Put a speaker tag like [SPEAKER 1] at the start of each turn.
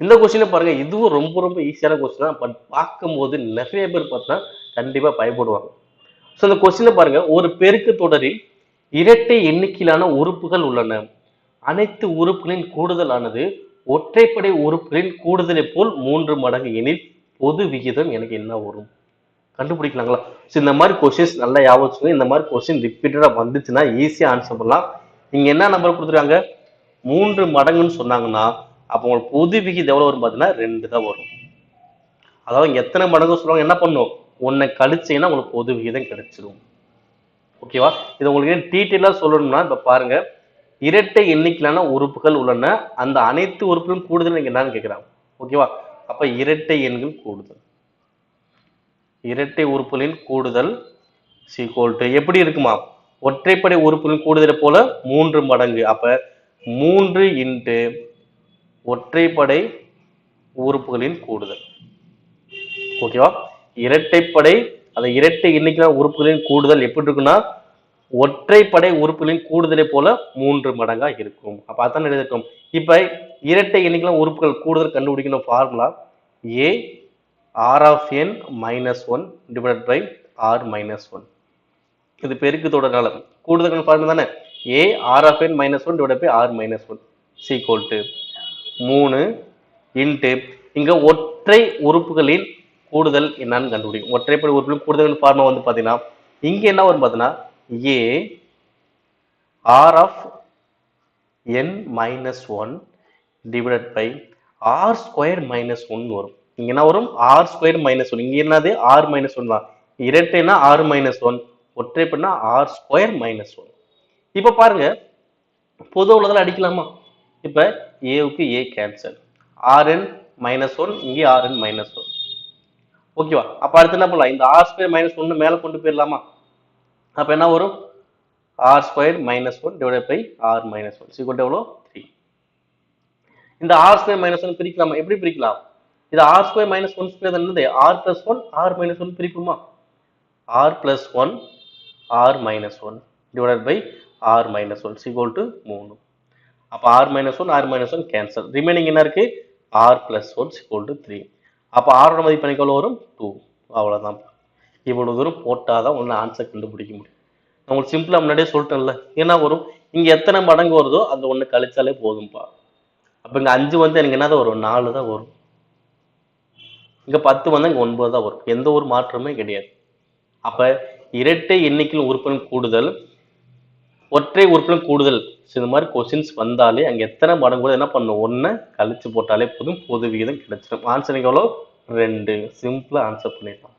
[SPEAKER 1] இந்த கொஸ்டினை பாருங்க. இதுவும் ரொம்ப ரொம்ப ஈஸியான கொஸ்டின் தான். பட் பார்க்கும்போது நிறைய பேர் பார்த்தா கண்டிப்பா பயப்படுவாங்க. ஸோ இந்த கொஸ்டினை பாருங்க. ஒரு பெருக்கு தொடரில் இரட்டை எண்ணிக்கையிலான உறுப்புகள் உள்ளன. அனைத்து உறுப்புகளின் கூடுதலானது ஒற்றைப்படை உறுப்புகளின் கூடுதலை போல் மூன்று மடங்கு எனில் பொது விகிதம் எனக்கு என்ன வரும்? கண்டுபிடிக்கலாங்களா? ஸோ இந்த மாதிரி கொஸ்டின்ஸ் நல்லா யாபகம் இந்த மாதிரி கொஸ்டின் ரிப்பீட்டடாக வந்துச்சுன்னா ஈஸியாக ஆன்சர் பண்ணலாம். நீங்கள் என்ன நம்பர் கொடுத்துருக்காங்க? மூன்று மடங்குன்னு சொன்னாங்கன்னா அப்போ உங்களுக்கு பொது விகிதம் எவ்வளோ வரும் பார்த்தீங்கன்னா ரெண்டு தான் வரும். அதாவது இங்கே எத்தனை மடங்கு சொல்லுவாங்க? என்ன பண்ணும்? ஒன்றை கழிச்சீங்கன்னா உங்களுக்கு பொது விகிதம் கிடைச்சிடும் ஓகேவா இது உங்களுக்கு டீட்டெயிலாக சொல்லணும்னா இப்போ பாருங்க. இரட்டை எண்ணிக்கையிலான உறுப்புகள் உள்ளன. அந்த அனைத்து உறுப்புகளும் கூடுதல் நீங்கள் என்னன்னு கேட்குறாங்க ஓகேவா அப்போ இரட்டை எண்கள் கூடுதல். இரட்டை உறுப்புகளின் கூடுதல் சீக்வல் டு எப்படி இருக்குமா? ஒற்றைப்படை உறுப்புகளின் கூடுதலை போல? மூன்று மடங்கு. அப்போ மூன்று இன்ட்டு ஒற்றைப்படை உறுப்புகளின் கூடுதல். ஓகேவா இரட்டைப்படை அந்த இரட்டை எண்ணிக்கையான உறுப்புகளின் கூடுதல் எப்படி இருக்குன்னா ஒற்றைப்படை உறுப்புகளின் கூடுதலை போல மூன்று மடங்கா இருக்கும். அப்ப அதான் எழுதிருக்கோம் இப்ப இரட்டை எண்ணிக்கையிலான உறுப்புகள் கூடுதல் கண்டுபிடிக்கணும் formula A R of N minus one divide by R minus one இது பெருக்கு தொடரால கூடுதல் ஃபார்முலா தானே? A R of N minus one divide by R minus one is equal to மூணு இன்ட்டு இங்கே ஒற்றை உறுப்புகளின் கூடுதல் என்னன்னு கண்டுபிடிக்கும் ஒற்றைப்படை உறுப்புகளின் கூடுதல் ஃபார்முலா வந்து பார்த்தீங்கன்னா இங்கே என்ன வரும் பார்த்தீங்கன்னா A R of N minus one divided by R square minus one வரும். இங்கே என்ன வரும்? ஆர் ஸ்கொயர் மைனஸ் ஒன் இங்கே என்னது? ஆர் மைனஸ் ஒன் தான். இரட்டைனா ஆர் மைனஸ் ஒன் ஒற்றைப்படினா ஆர் ஸ்கொயர் மைனஸ் ஒன் இப்போ பாருங்க பொது உள்ளதில் அடிக்கலாமா? இப்போ ஏவுக்கு A cancel R N minus one இங்கே ஆர்என் மைனஸ் ஒன் ஓகேவா அப்போ அடுத்து என்ன பண்ணலாம்? இந்த ஆர் ஸ்கொயர் மைனஸ் ஒன்று மேலே கொண்டு போயிடலாமா? அப்போ என்ன வரும்? R square minus one divide by R minus one சீக்கிரம் எவ்வளோ த்ரீ இந்த ஆர் ஸ்கொயர் மைனஸ் ஒன் பிரிக்கலாமா? எப்படி பிரிக்கலாம்? இது R square minus one square என்னது? R plus one R minus one பிரிக்குமா? R plus one R minus one divide by R minus one is equal to மூணு. அப்போ R minus one R minus one cancel remaining என்ன இருக்கு? R plus one is equal to three அப்போ ஆரோட மதிப்பு எனக்கு எவ்வளோ வரும்? டூ அவ்வளோதான் இவ்வளோ தூரம் போட்டால் தான் ஒன்று ஆன்சர் கண்டுபிடிக்க முடியும். நான் உங்களுக்கு சிம்பிளாக முன்னாடியே சொல்லிட்டேன்ல. என்ன வரும்? இங்கே எத்தனை மடங்கு வருதோ அந்த ஒன்று கழிச்சாலே போதும்ப்பா அப்போ இங்கே அஞ்சு வந்து எனக்கு என்னதான் வரும்? நாலு தான் வரும். இங்கே பத்து வந்து இங்கே ஒன்பது தான் வரும். எந்த ஒரு மாற்றமே கிடையாது. அப்போ இரட்டை எண்ணிக்கையில் உறுப்பினர் கூடுதல். ஒற்றை உறுப்பினர் கூடுதல். இந்த மாதிரி கொஸ்டின்ஸ் வந்தாலே அங்கே எத்தனை மடங்கு கூட என்ன பண்ணும்? ஒன்று கழிச்சு போட்டாலே போதும் பொது விகிதம் கிடைச்சிடும் ஆன்சர் எவ்வளோ? ரெண்டு. சிம்பிளாக ஆன்சர் பண்ணிடலாம்.